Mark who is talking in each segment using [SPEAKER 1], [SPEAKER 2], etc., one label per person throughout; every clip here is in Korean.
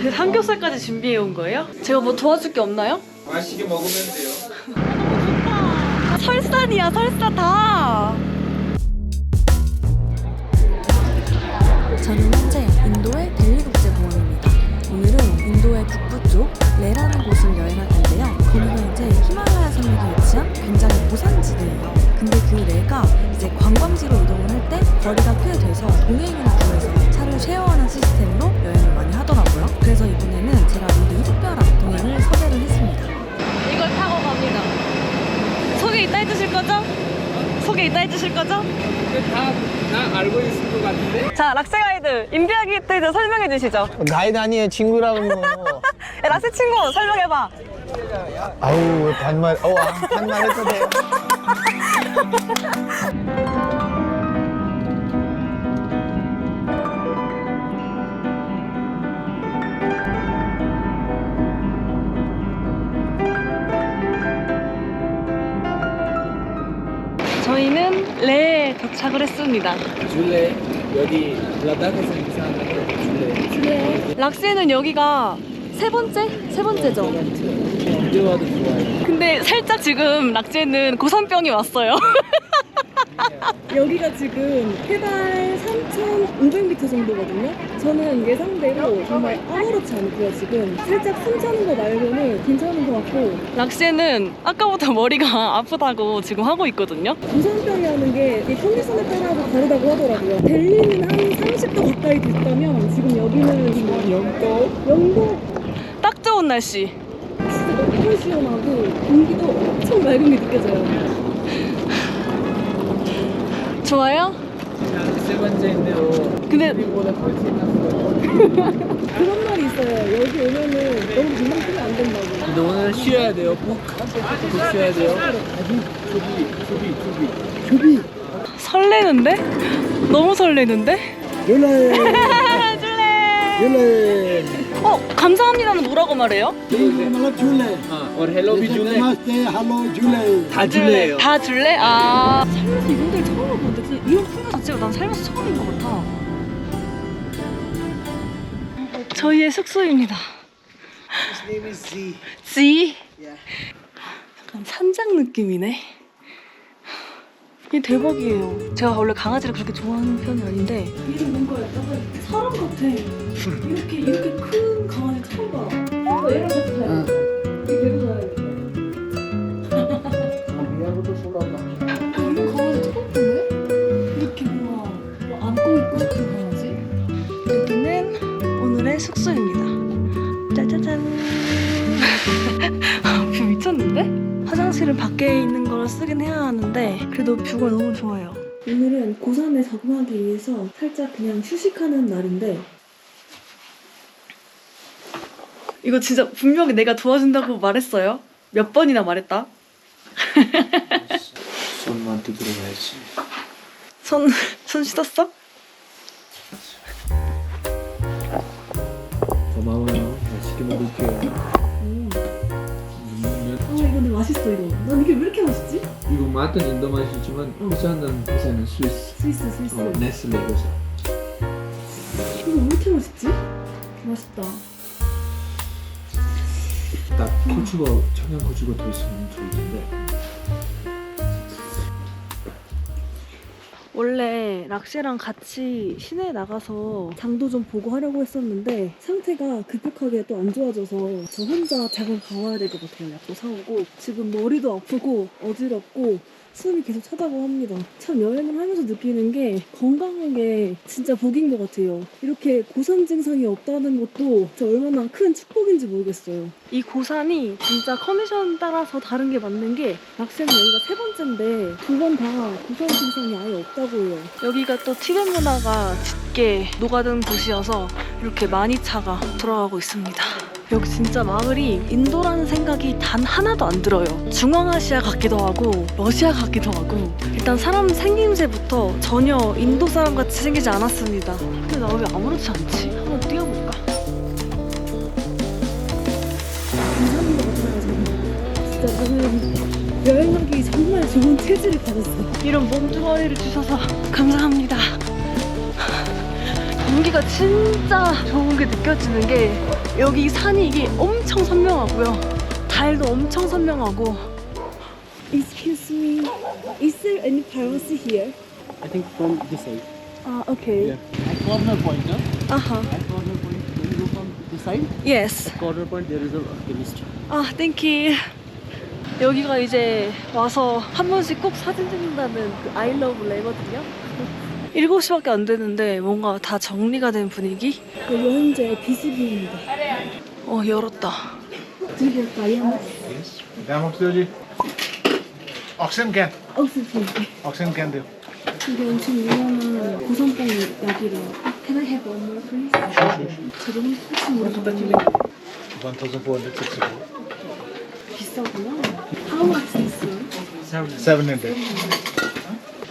[SPEAKER 1] 그 삼겹살까지 준비해 온 거예요? 제가 뭐 도와줄 게 없나요?
[SPEAKER 2] 맛있게 먹으면 돼요.
[SPEAKER 1] 설산이야 설산 다.
[SPEAKER 3] 저는 현재 인도의 델리국제공원입니다. 오늘은 인도의 북부 쪽 레라는 곳을 여행할 건데요. 거기가 이제 히말라야 산맥에 위치한 굉장히 고산지대예요. 근데 그 레가 이제 관광지로 이동을 할 때 거리가 꽤 돼서 동행인을 구해서 차를 쉐어하는 시스템으로 여행을 많이 하더라고요. 그래서 이번에는 제가 미리 특별한 동행을 섭외를 했습니다.
[SPEAKER 1] 이걸 타고 갑니다. 소개 이따 해주실 거죠? 소개 이따 해주실 거죠?
[SPEAKER 2] 다나 알고 있을 것 같은데?
[SPEAKER 1] 자 락세 가이드 인비하기 때 설명해 주시죠.
[SPEAKER 4] 가이드 아니에요 친구라고 뭐
[SPEAKER 1] 야, 락세 친구 설명해봐.
[SPEAKER 4] 아우 왜 반말 어 아, 반말 해도 돼요
[SPEAKER 1] 도착을 했습니다.
[SPEAKER 2] 줄래 여기 라닥에서 이상한데 줄래
[SPEAKER 1] 락세는 여기가 세 번째? 세 번째죠.
[SPEAKER 2] 언제 와도 좋아요.
[SPEAKER 1] 근데 살짝 지금 락제는 고산병이 왔어요. 여기가 지금 해발 3,500m 정도거든요. 저는 예상대로 정말 아무렇지 않고요, 지금. 살짝 숨 차는 거 말고는 괜찮은 것 같고. 락세는 아까부터 머리가 아프다고 지금 하고 있거든요. 고산병이라는 게 이 컨디션에 따라서 다르다고 하더라고요. 델리는 한 30도 가까이 됐다면 지금 여기는
[SPEAKER 2] 영도
[SPEAKER 1] 영도 딱 좋은 날씨. 진짜 너무 시원하고 공기도 엄청 맑은 게 느껴져요. 좋아요?
[SPEAKER 2] 세 번째인데요.
[SPEAKER 1] 근데
[SPEAKER 2] 우리보다 훨씬 낫어요.
[SPEAKER 1] 그런 말이 있어요. 여기 오면은 너무 금방 뜨면 안 된다고.
[SPEAKER 2] 근데 오늘 쉬어야 돼요. 푹, 푹 쉬어야 돼요. 조비, 조비, 조비.
[SPEAKER 1] 설레는데? 너무 설레는데?
[SPEAKER 4] 율레
[SPEAKER 1] 줄래.
[SPEAKER 4] 율레
[SPEAKER 1] 어 감사합니다는 뭐라고 말해요?
[SPEAKER 4] मतलब झूले
[SPEAKER 2] 아, और 헬로 비 줄래?
[SPEAKER 4] नमस्ते हेलो झूले
[SPEAKER 2] 다 줄래요.
[SPEAKER 1] 다 줄래? 아 살면서 이분들 처음 와보는데 진짜 이런 풍경 자체가 난 살면서 처음인 것 같아. 저희의 숙소입니다. 지? 약간 산장 느낌이네. 이게 대박이에요. 제가 원래 강아지를 그렇게 좋아하는 편이 아닌데 얘는 뭔가 약간 사람 같아. 이렇게 이렇게 큰 강아지 처음 봐. 어, 얘랑 같이 하는데 그래도 뷰가 너무 좋아요. 오늘은 고산에 적응하기 위해서 살짝 그냥 휴식하는 날인데 이거 진짜 분명히 내가 도와준다고 말했어요. 몇 번이나 말했다.
[SPEAKER 2] 손만 두드려 가야지.
[SPEAKER 1] 손, 손 씻었어?
[SPEAKER 2] 고마워요. 맛있게 먹을게요.
[SPEAKER 1] 맛있어 이거. 난 이게 왜 이렇게 맛있지?
[SPEAKER 2] 이거 맛은 인도 맛이지만
[SPEAKER 1] 응.
[SPEAKER 2] 회사는 회사는 스위스.
[SPEAKER 1] 스위스 스위스.
[SPEAKER 2] 어, 네슬레 회사.
[SPEAKER 1] 이거 왜 이렇게 맛있지? 맛있다.
[SPEAKER 2] 딱 고추가 청양 고추가 더 있으면 좋을 텐데.
[SPEAKER 1] 원래 락시랑 같이 시내에 나가서 장도 좀 보고 하려고 했었는데 상태가 급격하게 또 안 좋아져서 저 혼자 장을 가와야 될 것 같아요. 약도 사오고 지금 머리도 아프고 어지럽고 숨이 계속 차다고 합니다. 참 여행을 하면서 느끼는 게 건강한 게 진짜 복인 것 같아요. 이렇게 고산 증상이 없다는 것도 진짜 얼마나 큰 축복인지 모르겠어요. 이 고산이 진짜 컨디션 따라서 다른 게 맞는 게 락세는 여기가 세 번째인데 두 번 다 고산 증상이 아예 없다고 해요. 여기가 또 티벳 문화가 짙게 녹아든 곳이어서 이렇게 많이 차가 들어가고 있습니다. 여기 진짜 마을이 인도라는 생각이 단 하나도 안 들어요. 중앙아시아 같기도 하고 러시아 같기도 하고 일단 사람 생김새부터 전혀 인도 사람 같이 생기지 않았습니다. 근데 나 왜 아무렇지 않지? 한번 뛰어볼까? 진짜 저는 여행 하기 정말 좋은 체질을 받았어요. 이런 몸뚱아리를 주셔서 감사합니다. 공기가 진짜 좋은 게 느껴지는 게 여기 산이 이게 엄청 선명하고요. 달도 엄청 선명하고. Excuse me, is there any privacy here?
[SPEAKER 2] I think from this side.
[SPEAKER 1] 아, okay.
[SPEAKER 2] At corner point, no?
[SPEAKER 1] 아하.
[SPEAKER 2] At corner point, when you go from this side,
[SPEAKER 1] Yes.
[SPEAKER 2] corner point, there is a chemist.
[SPEAKER 1] 아, 땡큐. 여기가 이제 와서 한 번씩 꼭 사진 찍는다는 그 아이러브 레거든요. 7시밖에 안 되는데 뭔가 다 정리가 된 분위기? 여기 현재 비수기입니다. 어, 열었다. 드릴까요?
[SPEAKER 4] Damn, oxygen. Oxygen can.
[SPEAKER 1] 억스피.
[SPEAKER 4] Oxygen can do.
[SPEAKER 1] 이게 엄청 유명한 고산병 약이래요. Can I have one more, please? 저도 혹시 모르겠는데
[SPEAKER 4] 1464.
[SPEAKER 1] 비싸구나. How much is one?
[SPEAKER 4] 700.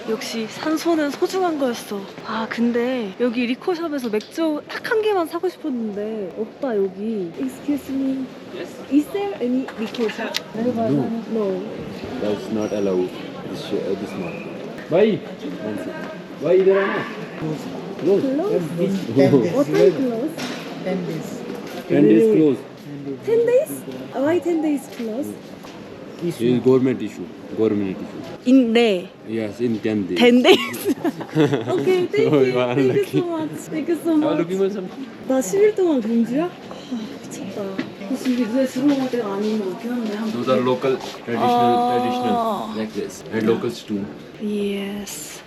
[SPEAKER 1] 역시 산소는 소중한 거였어. 아 근데 여기 리코샵에서 맥주 딱 한 개만 사고 싶었는데 오빠 여기 Excuse me.
[SPEAKER 2] Yes.
[SPEAKER 1] Is there any liquor shop? No. No.
[SPEAKER 5] That's not allowed. This uh, this month.
[SPEAKER 2] Bye.
[SPEAKER 5] One second.
[SPEAKER 2] Bye, Idarana.
[SPEAKER 1] Close.
[SPEAKER 5] Close.
[SPEAKER 1] What time close? 10 days.
[SPEAKER 5] Ten days close.
[SPEAKER 1] 10 days? Why 10 days close?
[SPEAKER 5] This is government issue. Government issue.
[SPEAKER 1] In 네.
[SPEAKER 5] Yes, in ten days.
[SPEAKER 1] 10 days. okay, thank
[SPEAKER 5] Oh,
[SPEAKER 1] you.
[SPEAKER 5] you are
[SPEAKER 1] Thank you so much. Thank you so
[SPEAKER 2] I'm
[SPEAKER 1] much.
[SPEAKER 2] looking for something.
[SPEAKER 1] 나 10일 동안 경주야? 아, 미쳤다. 이게 눈에 들어올 때가 아닌 것 같긴 한데 한
[SPEAKER 5] Those are local traditional
[SPEAKER 1] Oh.
[SPEAKER 5] traditional necklace and local stone.
[SPEAKER 1] Yes.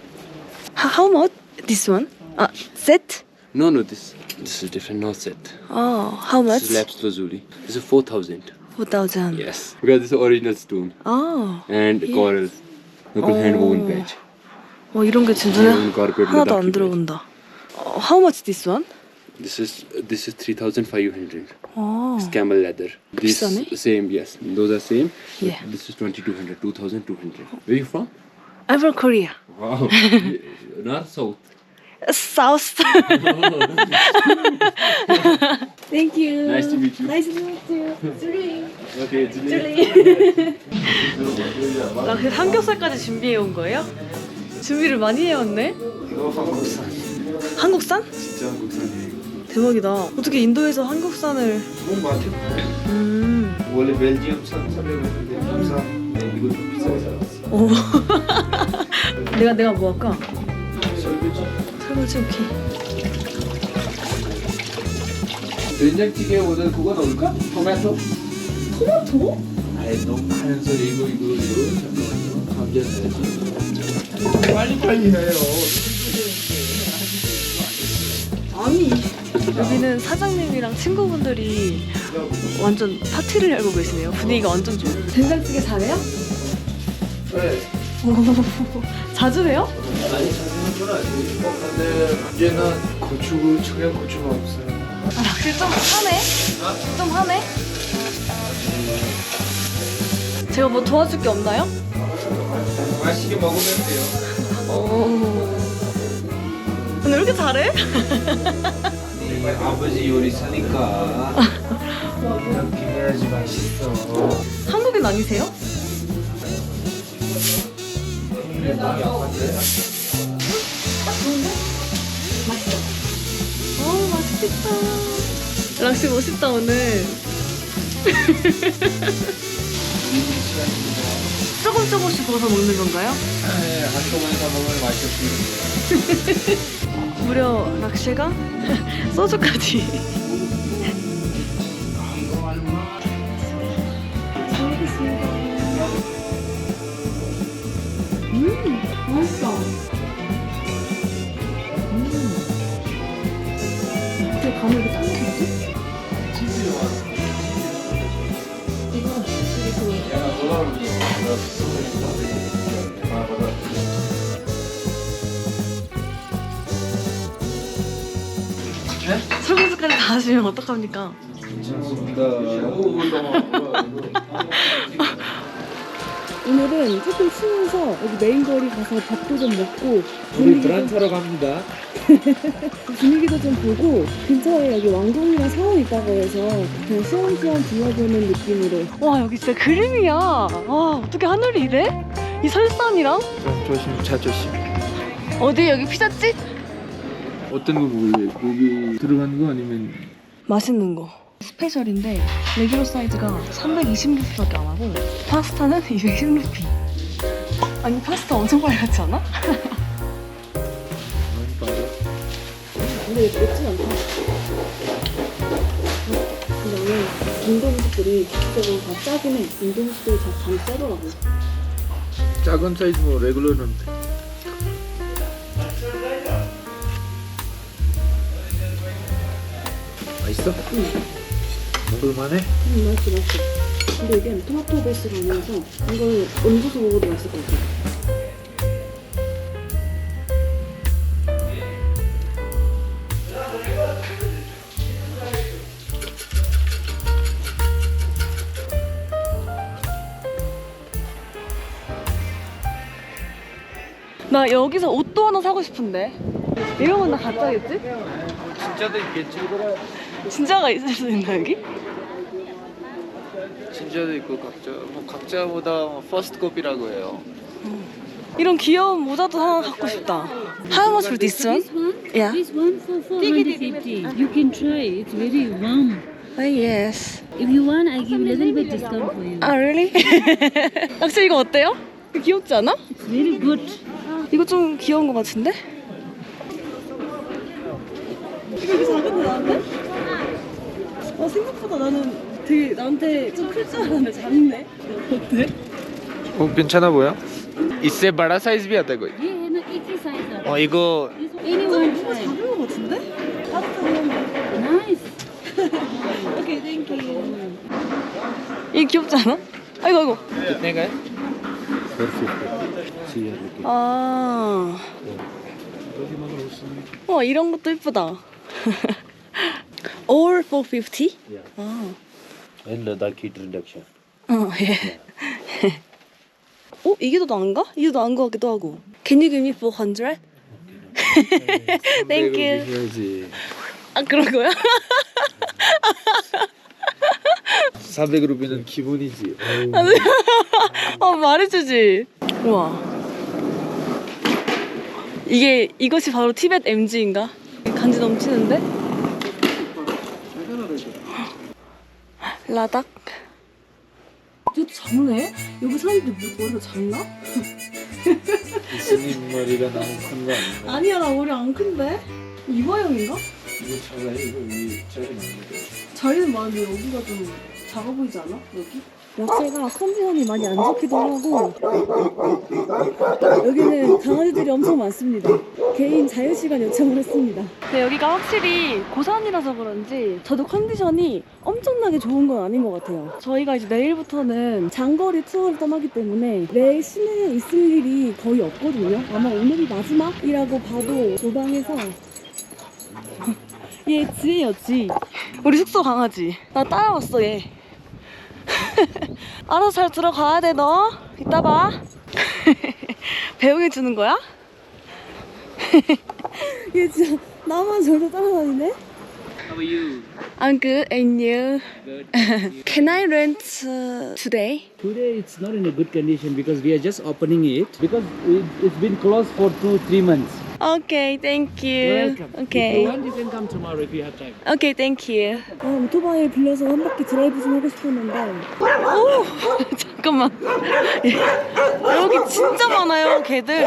[SPEAKER 1] How, how much this one? 아, set?
[SPEAKER 5] No, no, this this is different. Not set.
[SPEAKER 1] 어, how much?
[SPEAKER 5] This is lapis lazuli. This is four thousand.
[SPEAKER 1] 4,000.
[SPEAKER 5] Yes, because this is original stone
[SPEAKER 1] 아,
[SPEAKER 5] and
[SPEAKER 1] Yeah.
[SPEAKER 5] coral, local hand woven
[SPEAKER 1] Oh.
[SPEAKER 5] patch.
[SPEAKER 1] 어, 이런 게 진짜
[SPEAKER 5] And incorporate
[SPEAKER 1] 하나도 안
[SPEAKER 5] Ladakhi patch.
[SPEAKER 1] 들어온다. 어, how much this one?
[SPEAKER 5] This is this is three thousand five hundred.
[SPEAKER 1] 어,
[SPEAKER 5] It's camel leather. This
[SPEAKER 1] 비싸네?
[SPEAKER 5] same, yes. Those are same. but
[SPEAKER 1] Yeah.
[SPEAKER 5] This is 2200, 2200. Where you from?
[SPEAKER 1] I'm from Korea.
[SPEAKER 5] Wow. North, south.
[SPEAKER 1] South. Thank you.
[SPEAKER 5] Nice to meet you.
[SPEAKER 1] Nice to meet you. 줄리.
[SPEAKER 5] Okay,
[SPEAKER 1] 줄리. 나 그 삼겹살까지 준비해 온 거예요? 준비를 많이 해왔네.
[SPEAKER 6] 이거 한국산
[SPEAKER 1] 한국산?
[SPEAKER 6] 진짜 한국산이에요
[SPEAKER 1] 대박이다. 어떻게 인도에서 한국산을?
[SPEAKER 6] 너무 많죠?
[SPEAKER 1] 음.
[SPEAKER 6] 원래 벨지엄산 감사 네, 이거 좀 비싸게 살았어
[SPEAKER 1] 오. 내가 내가 뭐 할까?
[SPEAKER 6] 설거지
[SPEAKER 1] 오케이.
[SPEAKER 6] 된장찌개 오늘 그거 넣을까? 토마토?
[SPEAKER 1] 토마토?
[SPEAKER 6] 아이 너무 하는 소리 이거 이거 이거 잠깐만요 감자 넣어야지 빨리 빨리 해요
[SPEAKER 1] 아니 여기는 사장님이랑 친구분들이 완전 파티를 열고 계시네요. 분위기가 완전 좋아. 된장찌개 잘해요?
[SPEAKER 6] 네
[SPEAKER 1] 자주 해요?
[SPEAKER 6] 아니 자주는 건 아니고 근데 문제는 고추 청양 고추가 없어요
[SPEAKER 1] 아, 낚시 좀 하네? 좀 하네? 제가 뭐 도와줄 게 없나요?
[SPEAKER 6] 맛있게 먹으면 돼요
[SPEAKER 1] 오. 근데 왜 이렇게 잘해?
[SPEAKER 6] 아버지 요리 사니까 이렇게 해야지 맛있어
[SPEAKER 1] 한국인 아니세요? 어 맛있겠다. 랑씨 멋있다 오늘. 조금 조금씩 구워서 먹는 건가요?
[SPEAKER 6] 네, 한꺼번에 다 먹으면 맛있어
[SPEAKER 1] 무려 락시가 소주까지. 설거지까지 다 하시면 어떡합니까? 오늘은 조금 쉬면서 여기 메인 거리 가서 밥도 좀 먹고 분위기도,
[SPEAKER 2] 브란치하러 갑니다.
[SPEAKER 1] 분위기도 좀 보고 근처에 여기 왕궁이랑 사원 있다고 해서 그냥 시원시원 둘러보는 느낌으로 와 여기 진짜 그림이야 와 어떻게 하늘이 이래? 이 설산이랑
[SPEAKER 6] 조심 차 조심
[SPEAKER 1] 어디 여기 피자집?
[SPEAKER 6] 어떤 거 먹을래? 고기 들어간 거 아니면
[SPEAKER 1] 맛있는 거. 스페셜인데 레귤러 사이즈가 320루피밖에 안 하고 파스타는 210루피. 아니 파스타 엄청 빨리 같지 않아?
[SPEAKER 7] 근데 맵진 않다. 근데 나는 인도 음식들이 기본적으로 다 짜긴 해. 인도 음식들이 다 간이 짜더라고.
[SPEAKER 6] 작은 사이즈 뭐 레귤러는 맛있어? 응. 먹을만해?
[SPEAKER 7] 음, 맛있어, 맛있어. 근데 이게 토마토 베이스라면서 이걸 얹어서 먹어도 맛있을 것 같아.
[SPEAKER 1] 나 여기서 옷도 하나 사고 싶은데. 이런 건나 가짜겠지?
[SPEAKER 6] 진짜도 있겠지.
[SPEAKER 1] 진짜가 있을 수 있나 여기?
[SPEAKER 6] 진짜도 있고 각자 뭐 각자보다 뭐 퍼스트 코피라고 해요.
[SPEAKER 1] 이런 귀여운 모자도 하나 갖고 싶다. How much for this one?
[SPEAKER 8] This one?
[SPEAKER 1] Yeah.
[SPEAKER 8] This one for 450. You can try. It's very warm.
[SPEAKER 1] Oh, yes.
[SPEAKER 8] If you want, I give a little bit discount for you.
[SPEAKER 1] 아, really? 악수 이거 어때요? 귀엽지 않아?
[SPEAKER 8] It's very good.
[SPEAKER 1] 이거 좀 귀여운 것 같은데?
[SPEAKER 7] 이거 이렇게 작은데 나한테? 아 어, 생각보다 나는 되게 나한테 좀 클 줄 알았는데 작네 어때?
[SPEAKER 6] 어 괜찮아 보여? 이세 바라 사이즈
[SPEAKER 8] 비야 되고 얘는
[SPEAKER 6] 이기
[SPEAKER 8] 사이즈 어
[SPEAKER 7] 이거
[SPEAKER 8] Anyone
[SPEAKER 7] 작은 것 같은데?
[SPEAKER 8] 나이스
[SPEAKER 7] 오케이 땡큐
[SPEAKER 1] 얘 귀엽지 않아? 아이고 아이고
[SPEAKER 6] 내가요?
[SPEAKER 1] 볼 수 있고 아. 와어 이런 것도 이쁘다. All 450? Yeah. 아.
[SPEAKER 5] And the heat reduction.
[SPEAKER 1] 어 예. 어 이게 더 나은가? 이게 더 나은 것 같기도 하고. Can you give me 400? Thank you. 아 그런 거야?
[SPEAKER 6] 400루피는 기본이지.
[SPEAKER 1] 어, 말해주지. 우와. 이게, 이것이 바로 티벳 MG인가? 간지 넘치는데? 라닥.
[SPEAKER 7] 이것도 작네? 여기 사람들 뭐 머리가 작나?
[SPEAKER 6] 스님 머리가 너무 큰거 아닌가?
[SPEAKER 7] 아니야, 나 머리 안 큰데? 이화영인가?
[SPEAKER 6] 이거 작아 이거 위 자리 많은데.
[SPEAKER 7] 자리는 많은데 여기가 좀 작아 보이지 않아? 여기? 약재가 컨디션이 많이 안 좋기도 하고 여기는 강아지들이 엄청 많습니다. 개인 자유시간 요청을 했습니다.
[SPEAKER 1] 근데 여기가 확실히 고산이라서 그런지 저도 컨디션이 엄청나게 좋은 건 아닌 것 같아요. 저희가 이제 내일부터는 장거리 투어를 떠나기 때문에 내일 시내에 있을 일이 거의 없거든요. 아마 오늘이 마지막이라고 봐도 도방에서 얘 지혜였지. 우리 숙소 강아지. 나 따라왔어 얘. 알아서 잘 들어가야 돼 너. 이따 봐. 배웅해 주는 거야?
[SPEAKER 7] 얘 진짜 나만 저렇게 따라다니네?
[SPEAKER 6] How are you?
[SPEAKER 1] I'm good, and you?
[SPEAKER 6] Good.
[SPEAKER 1] Can I rent uh, today?
[SPEAKER 9] Today it's not in a good condition because we are just opening it because it, it's been closed for two, three months.
[SPEAKER 1] Okay, thank you.
[SPEAKER 9] Welcome. If
[SPEAKER 1] Okay.
[SPEAKER 9] you want, you can come tomorrow if you have time.
[SPEAKER 1] Okay, thank you.
[SPEAKER 7] 아, 오토바이 빌려서 한 바퀴 드라이브 좀 하고 싶었는데
[SPEAKER 1] 오! 잠깐만. 여기 진짜 많아요, 개들.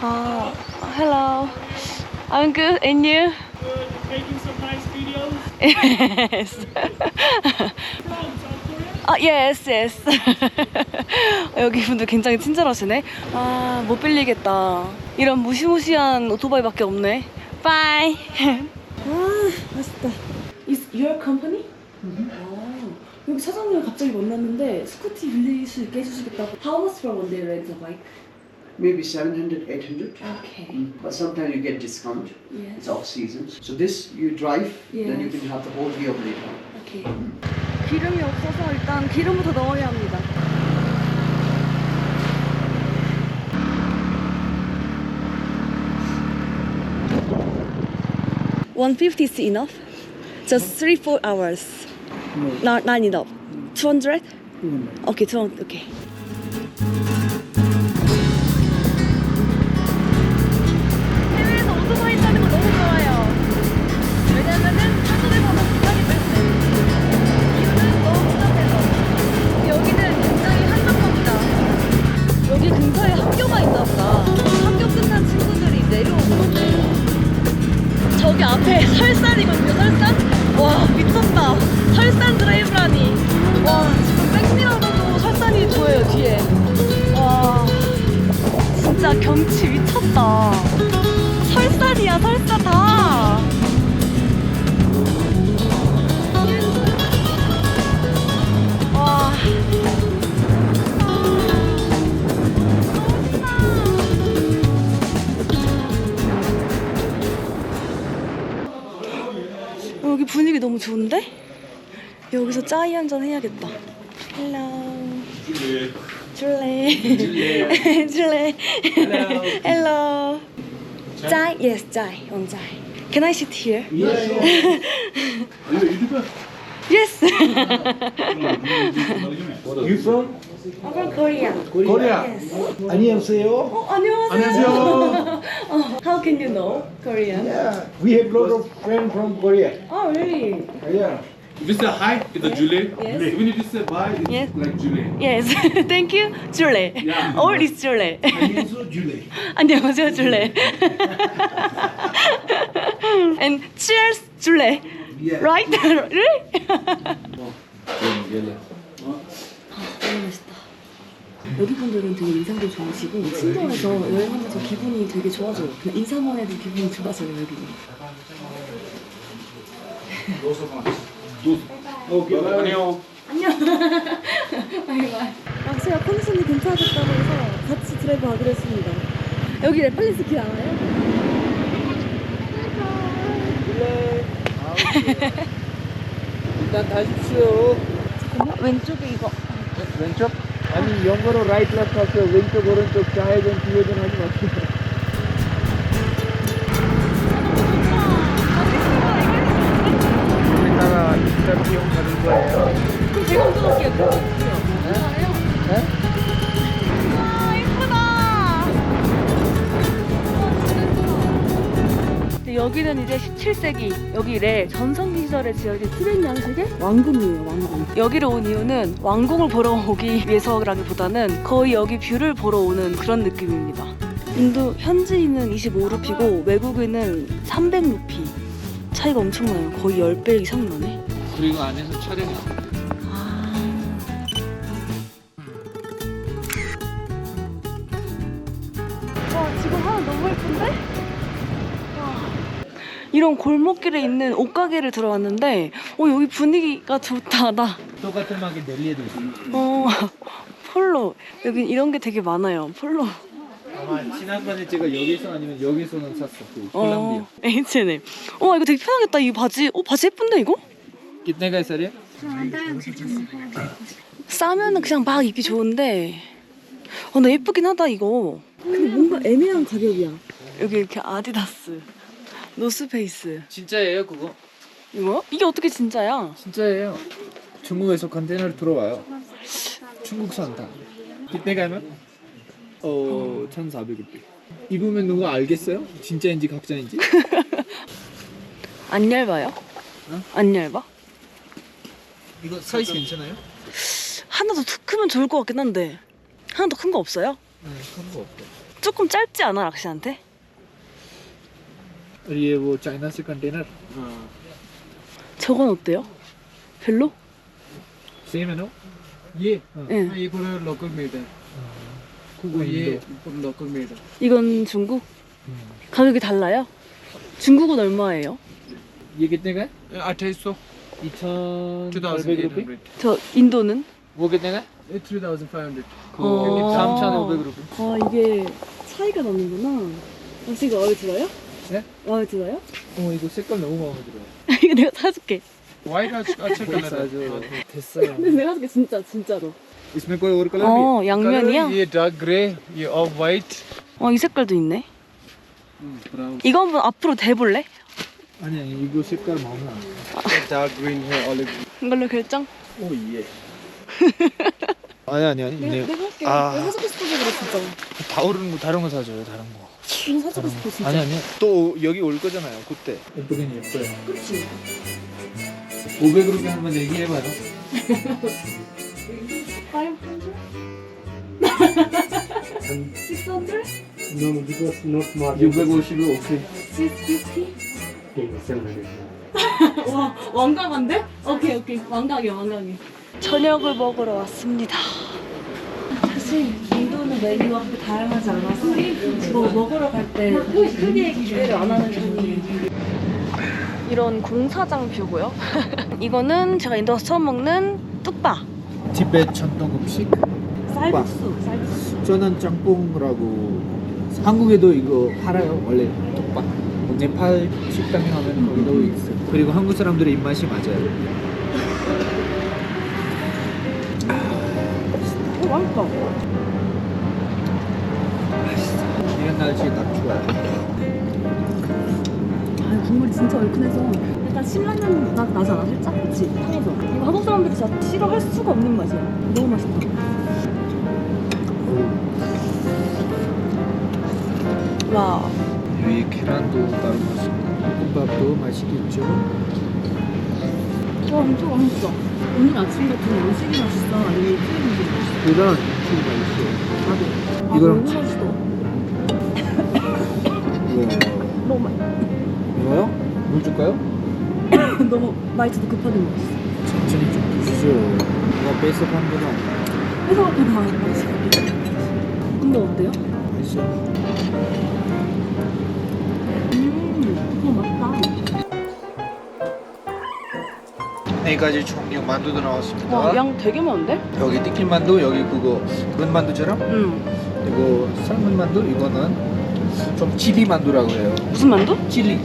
[SPEAKER 1] 아, hello. I'm good, and you?
[SPEAKER 10] making some nice videos.
[SPEAKER 1] Yes. 아, yes, yes. 여기 분들 굉장히 친절하시네. 아, 못 빌리겠다. 이런 무시무시한 오토바이밖에 없네. Bye.
[SPEAKER 7] 아 맛있다. Is your company? 아, 여기 사장님을 갑자기 만났는데 스쿠티 빌릴 수 있게 해주시겠다고. How much for one day rent a bike?
[SPEAKER 11] maybe 700 800
[SPEAKER 7] Okay.
[SPEAKER 11] but sometimes you get discount
[SPEAKER 7] Yes.
[SPEAKER 11] it's off season so this you drive then you
[SPEAKER 7] Yes.
[SPEAKER 11] can have the whole day
[SPEAKER 7] Okay.
[SPEAKER 1] 기름이 없어서 일단 기름부터 넣어야 합니다. One fifty is enough. Just three four hours. Not not enough. Two hundred. Okay, two hundred. Okay. 여기서 짜이 한 잔 해야겠다. 헬로. 줄래. 줄래. 헬로. 짜이? Yes, 짜이. 원 짜이. Can I sit here? Yes.
[SPEAKER 6] You from?
[SPEAKER 1] I'm from Korea.
[SPEAKER 6] Korea.
[SPEAKER 1] Yes.
[SPEAKER 6] 안녕하세요.
[SPEAKER 1] 어, 안녕하세요. 어, how can you know Korean?
[SPEAKER 6] Yeah, we have lot of friends from Korea.
[SPEAKER 1] Oh, really?
[SPEAKER 6] Yeah.
[SPEAKER 12] If you say hi, it's a Julie.
[SPEAKER 1] Yes.
[SPEAKER 12] Even if you say bye, it's
[SPEAKER 1] Yes.
[SPEAKER 12] like Julie.
[SPEAKER 1] Yes. Thank you. 줄래.
[SPEAKER 12] Yeah.
[SPEAKER 1] All is 줄래.
[SPEAKER 6] 안녕하세요, Julie.
[SPEAKER 1] 안녕하세요, 줄래. And cheers, 줄래.
[SPEAKER 6] Yeah.
[SPEAKER 1] Right? really? 너무 맛있다. 여기 분들은 되게 인상도 좋으시고 친절해서 여행하면서 기분이 되게 좋아져요. 그냥 인사만 해도 기분이 좋아져요.
[SPEAKER 6] Okay, 안녕.
[SPEAKER 1] 안녕. 바이바이.
[SPEAKER 2] 악수야 컨디션이 괜찮아졌다고 해서 같이 드라이브 하기로 했습니다. 여기 레팔리스 길 알아요?
[SPEAKER 6] 일단 타십시오.
[SPEAKER 1] 잠깐만 왼쪽에 이거.
[SPEAKER 6] 왼쪽? 아니 영어로 right left 하세요. 왼쪽 오른쪽 좌회전 뒤회전 하지 마세요.
[SPEAKER 1] 여기는 이제 17세기 여기래 전성기 시절에 지어진 티벳 양식의 왕궁이에요 왕궁. 여기를 온 이유는 왕궁을 보러 오기 위해서라기보다는 거의 여기 뷰를 보러 오는 그런 느낌입니다. 인도 현지인은 25루피고 외국인은 300루피. 차이가 엄청나요. 거의 10배 이상 나네.
[SPEAKER 6] 그리고 안에서 촬영이
[SPEAKER 1] 이런 골목길에 있는 옷가게를 들어왔는데, 어, 여기 분위기가 좋다. 나,
[SPEAKER 6] 똑같은 막이 넬리에도 있어.
[SPEAKER 1] 어, 폴로. 여기 이런 게 되게 많아요. 폴로.
[SPEAKER 6] 아마 지난번에 제가 여기서 아니면 여기서는 샀어. 그
[SPEAKER 1] 어, H&M. 어, 이거 되게 편하겠다. 이 바지. 어, 바지 예쁜데, 이거?
[SPEAKER 6] कितने का है सर ये?
[SPEAKER 1] 싸면은 그냥 막 입기 좋은데, 어, 나 예쁘긴 하다, 이거.
[SPEAKER 2] 근데 뭔가 애매한 가격이야.
[SPEAKER 1] 여기 이렇게 아디다스, 노스페이스.
[SPEAKER 6] 진짜예요 그거?
[SPEAKER 1] 이거? 이게 어떻게 진짜야?
[SPEAKER 6] 진짜예요. 중국에서 컨테이너를 들어와요. 중국산 다. 그때 가면 어 1,400루피. 입으면 누가 알겠어요? 진짜인지 가짜인지?
[SPEAKER 1] 안 얇아요? 어? 안 얇아?
[SPEAKER 6] 이거 사이즈 괜찮아요?
[SPEAKER 1] 하나 더 크면 좋을 것 같긴 한데 하나 더 큰 거 없어요?
[SPEAKER 6] 네, 큰거 없고.
[SPEAKER 1] 조금 짧지 않아 락시한테?
[SPEAKER 6] और ये वो चाइना से कंटेनर
[SPEAKER 1] 저건 어때요? 별로?
[SPEAKER 6] सेम है ना ये
[SPEAKER 1] 예.
[SPEAKER 6] ये पूरा लोकल मेड है 그거 ये पूरा लोकल मेड है
[SPEAKER 1] 이건 중국? 가격이 달라요? 중국은 얼마예요?
[SPEAKER 6] ये कितने का है अट्ठाईस सौ इथन रुपये
[SPEAKER 1] 저 인도는?
[SPEAKER 6] वो कितने का है थ्री थाउजेंड फाइव हंड्रेड
[SPEAKER 1] 어.
[SPEAKER 6] 삼천 오백 रुपये
[SPEAKER 2] 아 이게 차이가 나는구나. 혹시 이거 마음에 들어요?
[SPEAKER 6] 네?
[SPEAKER 2] 마음에 들어요?
[SPEAKER 6] 어 이거 색깔 너무 마음에 들어요
[SPEAKER 1] 이거 내가 사줄게
[SPEAKER 6] वाइट अच्छा कलर है 됐어요
[SPEAKER 2] 근데 내가 줄게 진짜 진짜로.
[SPEAKER 6] इसमें कोई और कलर
[SPEAKER 1] 어 양면이야?
[SPEAKER 6] ये डार्क ग्रे ये ऑफ वाइट
[SPEAKER 1] 어 이 색깔도 있네 이거 한번 앞으로 대볼래?
[SPEAKER 6] 아니 아니 이거 색깔 마음에 안 들어 डार्क ग्रीन है ऑलिव
[SPEAKER 1] 이걸로 결정?
[SPEAKER 6] 오예 아니 아니 아니
[SPEAKER 2] 내가,
[SPEAKER 6] 네.
[SPEAKER 2] 내가 할게.
[SPEAKER 6] 아.
[SPEAKER 2] 사주고 싶어서 그래 진짜.
[SPEAKER 6] 다른 거 다른 거 사줘요 다른 거
[SPEAKER 2] 이거 사주고 싶어 진짜.
[SPEAKER 6] 아니 아니 또 여기 올 거잖아요 그때 예쁘긴 예뻐요
[SPEAKER 2] 그치?
[SPEAKER 6] 500으로 한번 얘기해봐요
[SPEAKER 2] 600?
[SPEAKER 6] 650이 오케이
[SPEAKER 2] 650? 와 왕강한데? 오케이 오케이 왕강이야 왕강이.
[SPEAKER 1] 저녁을 먹으러 왔습니다. 사실 인도는 메뉴가 그렇게 다양하지 않아서 뭐 먹으러 갈 때 크게 기대를 안 하는 편이에요. 이런 공사장 뷰고요. 이거는 제가 인도에서 처음 먹는 뚝바.
[SPEAKER 6] 티베트 전통 음식
[SPEAKER 1] 쌀국수. 쌀국수.
[SPEAKER 6] 저는 짬뽕이라고 한국에도 이거 팔아요 원래 뭐 네팔 식당에 가면 거기도 있어요 그리고 한국 사람들의 입맛이 맞아요.
[SPEAKER 1] 어, 맛있다.
[SPEAKER 6] 이런 날씨에 딱 좋아요.
[SPEAKER 1] 아, 국물이 진짜 얼큰해서 약간 신라면 맛 나잖아, 살짝. 그치? 탕에서. 이거 한국 사람들이 진짜 싫어할 수가 없는 맛이야. 너무 맛있다. 와.
[SPEAKER 6] 여기 계란도 따로 먹습니다. 볶음밥도 맛있겠죠.
[SPEAKER 1] 와, 진짜 맛있어. 오늘 아침 같은 음식이 맛있어? 아니면 튀김 음식이 맛있어?
[SPEAKER 6] 이런 튀김 맛있어요.
[SPEAKER 1] 나도. 아,
[SPEAKER 6] 이거랑
[SPEAKER 1] 너무 맛있어.
[SPEAKER 6] 우와.
[SPEAKER 1] 너무 맛
[SPEAKER 6] 이거요? 물 줄까요?
[SPEAKER 1] 너무 맛있어도 급하게 먹었어.
[SPEAKER 6] 천천히 좀 드시죠. 내가 베이스 한 거는
[SPEAKER 1] 회사 앞에 다 맛있어. 근데 어때요?
[SPEAKER 6] 맛있어. 네 가지 종류 만두도 나왔습니다.
[SPEAKER 1] 와, 양 되게 많은데?
[SPEAKER 6] 여기 띠끼 만두, 여기 그거 그런 만두처럼
[SPEAKER 1] 응.
[SPEAKER 6] 이거 삶은 만두, 이거는 좀 칠리 만두라고 해요.
[SPEAKER 1] 무슨 만두?
[SPEAKER 6] 칠리.